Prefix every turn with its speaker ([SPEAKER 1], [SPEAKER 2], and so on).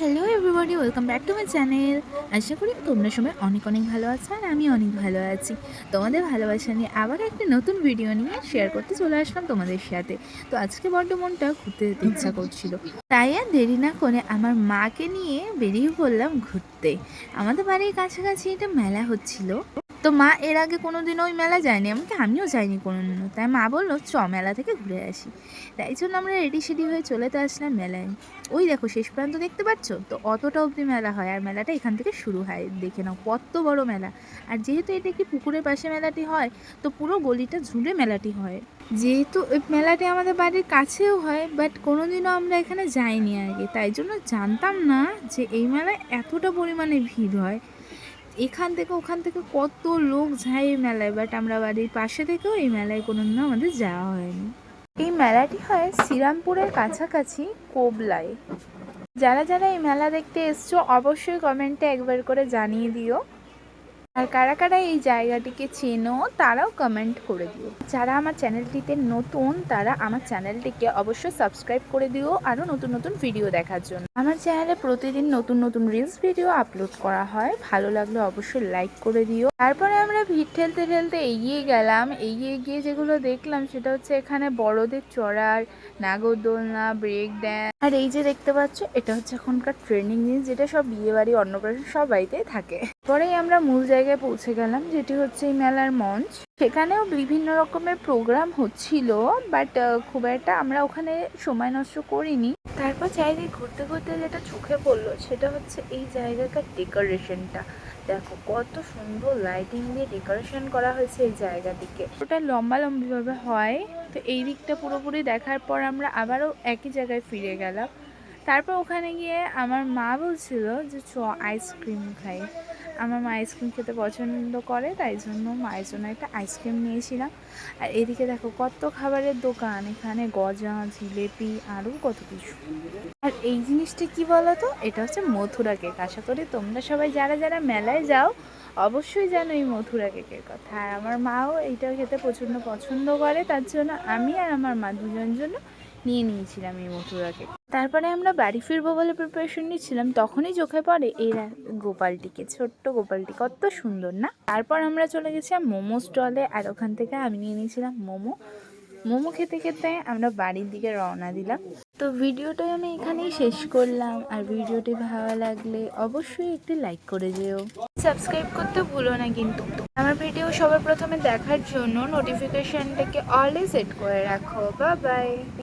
[SPEAKER 1] Hello everybody welcome back to my channel আশা করি তোমরা সবাই অনেক অনেক ভালো আছো আর আমি অনেক ভালো আছি। তোমাদের ভালোবাসা নিয়ে আবার একটা নতুন ভিডিও নিয়ে শেয়ার করতে চলে আসলাম তোমাদের সাথে। তো আজকে বড্ড মনটা ঘুরতে যেতে ইচ্ছা করছিল। তাই আর দেরি না করে আমার মাকে নিয়ে বেরিয়ে পড়লাম ঘুরতে। আমাদের বাড়ির কাছাকাছি একটা মেলা হচ্ছিল। তো মা এর আগে কোনোদিন ওই মেলা যায়নি, এমনকি আমিও যাইনি কোনো দিনও তাই মা বলল, চ, মেলা থেকে ঘুরে আসি। তাই জন্য আমরা রেডি সেডি হয়ে চলে তো আসলাম মেলায়। ওই দেখো, শেষ প্রান্ত দেখতে পাচ্ছ? তো অতটা অবধি মেলা হয়, আর মেলাটা এখান থেকে শুরু হয়। দেখে নাও, কত বড় মেলা। আর যেহেতু এটা একটি পুকুরের পাশে মেলাটি হয়, তো পুরো গলিটা ঝুড়ে মেলাটি হয়। যেহেতু ওই মেলাটি আমাদের বাড়ির কাছেও হয়, বাট কোনোদিনও আমরা এখানে যাইনি আগে। তাই জন্য জানতাম না যে এই মেলায় এতটা পরিমাণে ভিড় হয়। এখান থেকে ওখান থেকে কত লোক যায় এই মেলায় বাট আমরা বাড়ির পাশে থেকেও এই মেলায় কোনো কোনোদিনও আমাদের যাওয়া হয়নি। এই মেলাটি হয় শ্রীরামপুরের কাছাকাছি কোবলায়। যারা যারা এই মেলা দেখতে এসছো, অবশ্যই কমেন্টে একবার করে জানিয়ে দিও। আর কারা কারা এই জায়গাটিকে চেনো, তারাও কমেন্ট করে দিও। যারা আমার চ্যানেলটিতে নতুন, তারা আমার চ্যানেলটিকে অবশ্যই সাবস্ক্রাইব করে দিও আরও নতুন নতুন ভিডিও দেখার জন্য। আমার চ্যানেলে প্রতিদিন নতুন নতুন রিলস ভিডিও আপলোড করা হয়। ভালো লাগলে অবশ্যই লাইক করে দিও। তারপরে আমরা ভিড় ঠেলতে ঠেলতে এগিয়ে গেলাম। এগিয়ে গিয়ে যেগুলো দেখলাম, সেটা হচ্ছে এখানে বড়দের চড়ার নাগরদোলনা ব্রেক ড্যান্স আর এই যে দেখতে পাচ্ছ, এটা হচ্ছে এখনকার ট্রেনিং জিনিস যেটা সব বিয়ে বাড়ি অন্নপ্রাশন সব বাড়িতেই থাকে। পরেই আমরা মূল জায়গায় পৌঁছে গেলাম, যেটি হচ্ছে এই মেলার মঞ্চ। সেখানেও বিভিন্ন রকমের প্রোগ্রাম হচ্ছিল বাট খুব একটা আমরা ওখানে সময় নষ্ট করিনি। তারপর চারিদিকে ঘুরতে ঘুরতে যেটা চোখে পড়ল, সেটা হচ্ছে এই জায়গাটার ডেকোরেশনটা দেখো, কত সুন্দর লাইটিং দিয়ে ডেকোরেশন করা হয়েছে এই জায়গাটিকে। ওটা লম্বা লম্বিভাবে হয়, তো এই দিকটা পুরোপুরি দেখার পর আমরা আবারও একই জায়গায় ফিরে গেলাম। তারপর ওখানে গিয়ে আমার মা বলছিল যে, চ আইসক্রিম খাই। আমার মা আইসক্রিম খেতে পছন্দ করে, তাই জন্য মায়ের জন্য একটা আইসক্রিম নিয়েছিলাম। আর এদিকে দেখো কত খাবারের দোকান, এখানে গজা, জিলেপি আরও কত কিছু। আর এই জিনিসটা কি বলো তো এটা হচ্ছে মথুরা কেক। আশা করি তোমরা সবাই যারা যারা মেলায় যাও, অবশ্যই জানো এই মথুরা কেকের কথা। আর আমার মাও এইটা খেতে প্রচণ্ড পছন্দ করে, তার জন্য আমি আর আমার মা দুজন জন্য নিয়ে নিয়েছিলাম এই মথুরা কেক তারপরে আমরা বাড়ি ফিরবো বলে প্রিপারেশন নিচ্ছিলাম, তখনই চোখে পড়ে এই গোপালটিকে, ছোট্ট গোপালটি, কত সুন্দর না? তারপর আমরা চলে গেছিলাম মোমো স্টলে আর ওখান থেকে আমি নিয়ে নিয়েছিলাম মোমো। মোমো খেতে খেতে আমরা বাড়ির দিকে রওনা দিলাম। তো ভিডিওটা আমি এখানেই শেষ করলাম। আর ভিডিওটি ভালো লাগলে অবশ্যই একটি লাইক করে যেও। সাবস্ক্রাইব করতে ভুলো না কিন্তু। আমার ভিডিও সবার প্রথমে দেখার জন্য নোটিফিকেশনটাকে অলে সেট করে রাখো। বা বাই